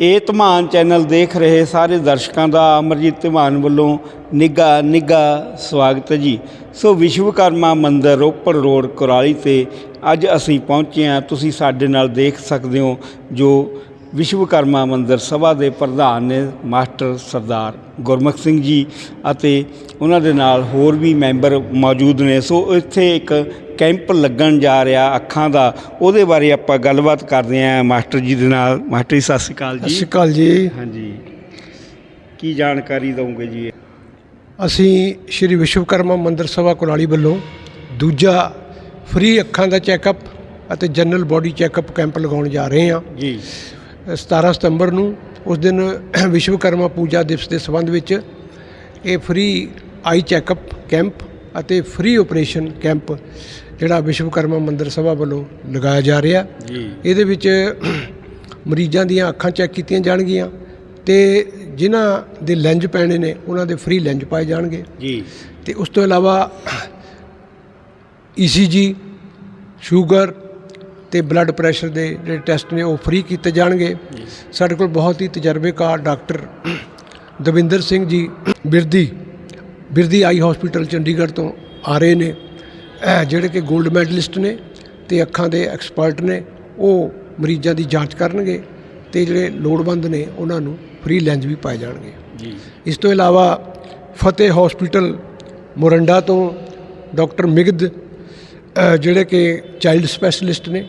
ਇਹ ਧਮਾਨ ਚੈਨਲ ਦੇਖ ਰਹੇ ਸਾਰੇ ਦਰਸ਼ਕਾਂ ਦਾ ਅਮਰਜੀਤ ਧਮਾਨ ਵੱਲੋਂ ਨਿੱਘਾ ਨਿੱਘਾ ਸਵਾਗਤ ਹੈ ਜੀ। ਸੋ ਵਿਸ਼ਵਕਰਮਾ ਮੰਦਿਰ ਰੋਪੜ ਰੋਡ ਕੁਰਾਲੀ ਤੇ ਅੱਜ ਅਸੀਂ ਪਹੁੰਚੇ ਹਾਂ। ਤੁਸੀਂ ਸਾਡੇ ਨਾਲ ਦੇਖ ਸਕਦੇ ਹੋ ਜੋ ਵਿਸ਼ਵਕਰਮਾ ਮੰਦਿਰ ਸਭਾ ਦੇ ਪ੍ਰਧਾਨ ਨੇ ਮਾਸਟਰ ਸਰਦਾਰ ਗੁਰਮੁਖ ਸਿੰਘ ਜੀ ਅਤੇ ਉਹਨਾਂ ਦੇ ਨਾਲ ਹੋਰ ਵੀ ਮੈਂਬਰ ਮੌਜੂਦ ਨੇ। ਸੋ ਇੱਥੇ ਇੱਕ ਕੈਂਪ ਲੱਗਣ ਜਾ ਰਿਹਾ ਅੱਖਾਂ ਦਾ। ਉਹਦੇ ਬਾਰੇ ਆਪਾਂ ਗੱਲਬਾਤ ਕਰਦੇ ਹਾਂ ਮਾਸਟਰ ਜੀ ਦੇ ਨਾਲ। ਮਾਸਟਰ ਜੀ ਸਤਿ ਸ਼੍ਰੀ ਅਕਾਲ ਸਤਿ ਜੀ ਸ਼੍ਰੀ ਅਕਾਲ ਜੀ। ਹਾਂਜੀ। ਕੀ ਜਾਣਕਾਰੀ ਦਵੋਗੇ ਜੀ? ਅਸੀਂ ਸ਼੍ਰੀ ਵਿਸ਼ਵਕਰਮਾ ਮੰਦਿਰ ਸਭਾ ਕੁਲਾਲੀ ਵੱਲੋਂ ਦੂਜਾ ਫ੍ਰੀ ਅੱਖਾਂ ਦਾ ਚੈੱਕਅਪ ਅਤੇ ਜਨਰਲ ਬਾਡੀ ਚੈੱਕਅਪ ਕੈਂਪ ਲਗਾਉਣ ਜਾ ਰਹੇ ਹਾਂ। ਜੀ। 17 ਸਤੰਬਰ ਨੂੰ ਉਸ ਦਿਨ ਵਿਸ਼ਵਕਰਮਾ ਪੂਜਾ ਦਿਵਸ ਦੇ ਸੰਬੰਧ ਵਿੱਚ ਇਹ ਫ੍ਰੀ ਆਈ ਚੈੱਕਅਪ ਕੈਂਪ ਅਤੇ ਫ੍ਰੀ ਆਪਰੇਸ਼ਨ ਕੈਂਪ ਜਿਹੜਾ ਵਿਸ਼ਵਕਰਮਾ ਮੰਦਿਰ ਸਭਾ ਵੱਲੋਂ ਲਗਾਇਆ ਜਾ ਰਿਹਾ। ਇਹਦੇ ਵਿੱਚ ਮਰੀਜ਼ਾਂ ਦੀਆਂ ਅੱਖਾਂ ਚੈੱਕ ਕੀਤੀਆਂ ਜਾਣਗੀਆਂ ਤੇ ਜਿਨ੍ਹਾਂ ਦੇ ਲੈਂਜ ਪੈਣੇ ਨੇ ਉਹਨਾਂ ਦੇ ਫ੍ਰੀ ਲੈਂਜ ਪਾਏ ਜਾਣਗੇ। ਜੀ। ਤੇ ਉਸ ਤੋਂ ਇਲਾਵਾ ਈਸੀਜੀ ਸ਼ੂਗਰ ਤੇ ਬਲੱਡ ਪ੍ਰੈਸ਼ਰ ਦੇ ਜਿਹੜੇ ਟੈਸਟ ਨੇ ਉਹ ਫ੍ਰੀ ਕੀਤੇ ਜਾਣਗੇ। ਸਾਡੇ ਕੋਲ ਬਹੁਤ ਹੀ ਤਜਰਬੇਕਾਰ ਡਾਕਟਰ ਦਵਿੰਦਰ ਸਿੰਘ ਜੀ ਬਿਰਦੀ ਬਿਰਦੀ ਆਈ ਹਸਪੀਟਲ ਚੰਡੀਗੜ੍ਹ ਤੋਂ ਆ ਰਹੇ ਨੇ। ਜਿਹੜੇ ਕਿ 골ਡ ਮੈਡਲਿਸਟ ਨੇ ਤੇ ਅੱਖਾਂ ਦੇ ਐਕਸਪਰਟ ਨੇ ਉਹ ਮਰੀਜ਼ਾਂ ਦੀ ਜਾਂਚ ਕਰਨਗੇ ਤੇ ਜਿਹੜੇ ਲੋੜਵੰਦ ਨੇ ਉਹਨਾਂ ਨੂੰ ਫ੍ਰੀ ਲੈਂਜ ਵੀ ਪਾਏ ਜਾਣਗੇ। ਜੀ ਇਸ ਤੋਂ ਇਲਾਵਾ ਫਤਿਹ ਹਸਪੀਟਲ ਮੋਰੰਡਾ ਤੋਂ ਡਾਕਟਰ ਮਿਗਦ ਜਿਹੜੇ ਕਿ ਚਾਈਲਡ ਸਪੈਸ਼ਲਿਸਟ ਨੇ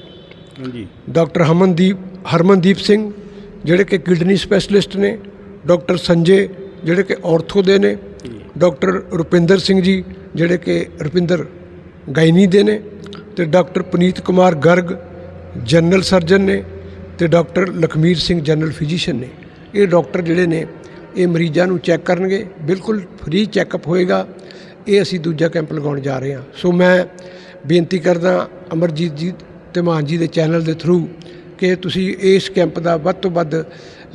ਹਾਂਜੀ। ਡਾਕਟਰ ਹਮਨਦੀਪ ਹਰਮਨਦੀਪ ਸਿੰਘ ਜਿਹੜੇ ਕਿ ਕਿਡਨੀ ਸਪੈਸ਼ਲਿਸਟ ਨੇ ਡਾਕਟਰ ਸੰਜੇ ਜਿਹੜੇ ਕਿ ਆਰਥੋ ਦੇ ਨੇ ਡਾਕਟਰ ਰੁਪਿੰਦਰ ਸਿੰਘ ਜੀ ਜਿਹੜੇ ਕਿ ਰੁਪਿੰਦਰ ਗਾਇਨੀ ਦੇ ਨੇ ਤੇ doctor Puneet Kumar Garg general surgeon ਨੇ ਤੇ doctor Lakhmir Singh general physician ਨੇ। ਇਹ ਡਾਕਟਰ ਜਿਹੜੇ ਨੇ ਇਹ ਮਰੀਜ਼ਾਂ ਨੂੰ ਚੈੱਕ ਕਰਨਗੇ ਬਿਲਕੁਲ ਫ੍ਰੀ ਚੈੱਕਅਪ ਹੋਏਗਾ। ਇਹ ਅਸੀਂ ਦੂਜਾ ਕੈਂਪ ਲਗਾਉਣ ਜਾ ਰਹੇ ਹਾਂ। ਸੋ ਮੈਂ ਬੇਨਤੀ ਕਰਦਾ ਅਮਰਜੀਤ ਜੀ ਤੇ ਮਾਨ ਜੀ ਦੇ ਚੈਨਲ ਦੇ ਥਰੂ ਕਿ ਤੁਸੀਂ ਇਸ ਕੈਂਪ ਦਾ ਵੱਧ ਤੋਂ ਵੱਧ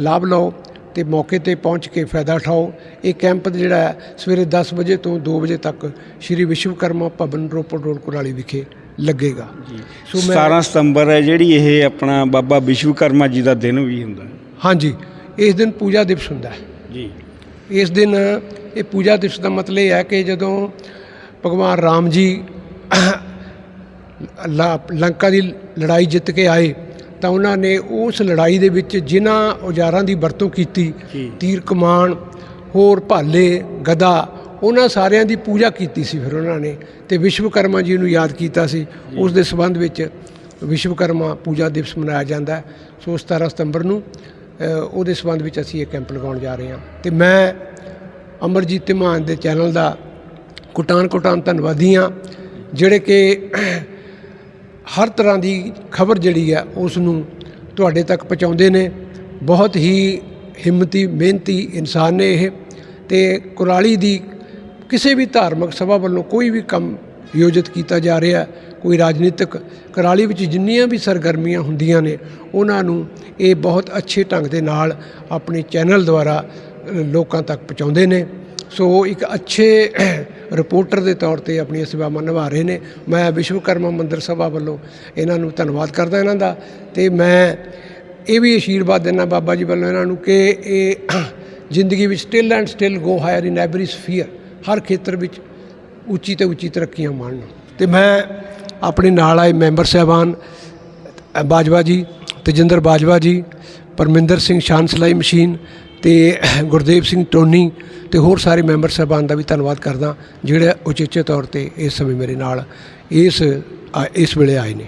ਲਾਭ ਲਓ ਤੇ ਮੌਕੇ ਤੇ ਪਹੁੰਚ ਕੇ ਫਾਇਦਾ ਉਠਾਓ। ਇਹ ਕੈਂਪ ਜਿਹੜਾ ਹੈ ਸਵੇਰੇ 10 ਵਜੇ ਤੋਂ 2 ਵਜੇ ਤੱਕ ਸ਼੍ਰੀ ਵਿਸ਼ਵਕਰਮਾ ਭਵਨ ਰੋਪੜ ਰੋਡ ਕੁਰਾਲੀ ਵਿਖੇ ਲੱਗੇਗਾ। ਸੋ ਮੈਂ 17 ਸਤੰਬਰ ਹੈ ਜਿਹੜੀ ਇਹ ਆਪਣਾ ਬਾਬਾ ਵਿਸ਼ਵਕਰਮਾ ਜੀ ਦਾ ਦਿਨ ਵੀ ਹੁੰਦਾ ਹਾਂਜੀ ਇਸ ਦਿਨ ਪੂਜਾ ਦਿਵਸ ਹੁੰਦਾ ਹੈ। ਜੀ। ਇਸ ਦਿਨ ਇਹ ਪੂਜਾ ਦਿਵਸ ਦਾ ਮਤਲਬ ਇਹ ਹੈ ਕਿ ਜਦੋਂ ਭਗਵਾਨ ਰਾਮ ਜੀ ਲੰਕਾ ਦੀ ਲੜਾਈ ਜਿੱਤ ਕੇ ਆਏ ਤਾਂ ਉਹਨਾਂ ਨੇ ਉਸ ਲੜਾਈ ਦੇ ਵਿੱਚ ਜਿਨ੍ਹਾਂ ਔਜ਼ਾਰਾਂ ਦੀ ਵਰਤੋਂ ਕੀਤੀ। ਤੀਰ ਕਮਾਨ ਹੋਰ ਭਾਲੇ ਗਦਾ ਉਹਨਾਂ ਸਾਰਿਆਂ ਦੀ ਪੂਜਾ ਕੀਤੀ ਸੀ ਫਿਰ ਉਹਨਾਂ ਨੇ ਤੇ ਵਿਸ਼ਵਕਰਮਾ ਜੀ ਨੂੰ ਯਾਦ ਕੀਤਾ ਸੀ। ਉਸ ਦੇ ਸੰਬੰਧ ਵਿੱਚ ਵਿਸ਼ਵਕਰਮਾ ਪੂਜਾ ਦਿਵਸ ਮਨਾਇਆ ਜਾਂਦਾ ਸੋ 17 ਸਤੰਬਰ ਨੂੰ ਉਹਦੇ ਸੰਬੰਧ ਵਿੱਚ ਅਸੀਂ ਇਹ ਕੈਂਪ ਲਗਾਉਣ ਜਾ ਰਹੇ ਹਾਂ। ਤੇ ਮੈਂ ਅਮਰਜੀਤ ਧਮਾਨ ਦੇ ਚੈਨਲ ਦਾ ਕੁਟਾਨ ਕੁਟਾਨ ਧੰਨਵਾਦੀ ਹਾਂ ਜਿਹੜੇ ਕਿ ਹਰ ਤਰ੍ਹਾਂ ਦੀ ਖਬਰ ਜਿਹੜੀ ਹੈ ਉਸ ਨੂੰ ਤੁਹਾਡੇ ਤੱਕ ਪਹੁੰਚਾਉਂਦੇ ਨੇ। ਬਹੁਤ ਹੀ ਹਿੰਮਤੀ, ਮਿਹਨਤੀ ਇਨਸਾਨ ਨੇ ਇਹ ਤੇ ਕੁਰਾਲੀ ਦੀ ਕਿਸੇ ਵੀ ਧਾਰਮਿਕ ਸਭਾ ਵੱਲੋਂ ਕੋਈ ਵੀ ਕੰਮ ਆਯੋਜਿਤ ਕੀਤਾ ਜਾ ਰਿਹਾ, ਕੋਈ ਰਾਜਨੀਤਿਕ, ਕੁਰਾਲੀ ਵਿੱਚ ਜਿੰਨੀਆਂ ਵੀ ਸਰਗਰਮੀਆਂ ਹੁੰਦੀਆਂ ਨੇ, ਉਹਨਾਂ ਨੂੰ ਇਹ ਬਹੁਤ ਅੱਛੇ ਢੰਗ ਦੇ ਨਾਲ ਆਪਣੇ ਚੈਨਲ ਦੁਆਰਾ ਲੋਕਾਂ ਤੱਕ ਪਹੁੰਚਾਉਂਦੇ ਨੇ। ਸੋ ਇੱਕ ਅੱਛੇ ਰਿਪੋਰਟਰ ਦੇ ਤੌਰ ਤੇ ਆਪਣੀਆਂ ਸੇਵਾਵਾਂ ਨਿਭਾ ਰਹੇ ਨੇ। ਮੈਂ ਵਿਸ਼ਵਕਰਮਾ ਮੰਦਿਰ ਸਭਾ ਵੱਲੋਂ ਇਹਨਾਂ ਨੂੰ ਧੰਨਵਾਦ ਕਰਦਾ ਇਹਨਾਂ ਦਾ ਤੇ ਮੈਂ ਇਹ ਵੀ ਅਸ਼ੀਰਵਾਦ ਦਿੰਦਾ ਬਾਬਾ ਜੀ ਵੱਲੋਂ ਇਹਨਾਂ ਨੂੰ ਕਿ ਇਹ ਜ਼ਿੰਦਗੀ ਵਿੱਚ still and still go higher in every sphere ਹਰ ਖੇਤਰ ਵਿੱਚ ਉੱਚੀ ਤੇ ਉੱਚੀ ਤਰੱਕੀਆਂ ਮਾਣਨ। ਤੇ ਮੈਂ ਆਪਣੇ ਨਾਲ ਆਏ ਮੈਂਬਰ ਸਾਹਿਬਾਨ ਬਾਜਵਾ ਜੀ, ਤੇਜਿੰਦਰ ਬਾਜਵਾ ਜੀ, ਪਰਮਿੰਦਰ ਸਿੰਘ ਸ਼ਾਨ ਸਲਾਈ ਮਸ਼ੀਨ ਤੇ ਗੁਰਦੇਵ ਸਿੰਘ ਟੋਨੀ ਤੇ ਹੋਰ ਸਾਰੇ ਮੈਂਬਰ ਸਾਹਿਬਾਨ ਦਾ ਵੀ ਧੰਨਵਾਦ ਕਰਦਾ, ਜਿਹੜੇ ਉਚੇਚੇ ਤੌਰ ਤੇ ਇਸ ਸਮੇਂ ਮੇਰੇ ਨਾਲ ਇਸ ਆ- ਇਸ ਵੇਲੇ ਆਏ ਨੇ।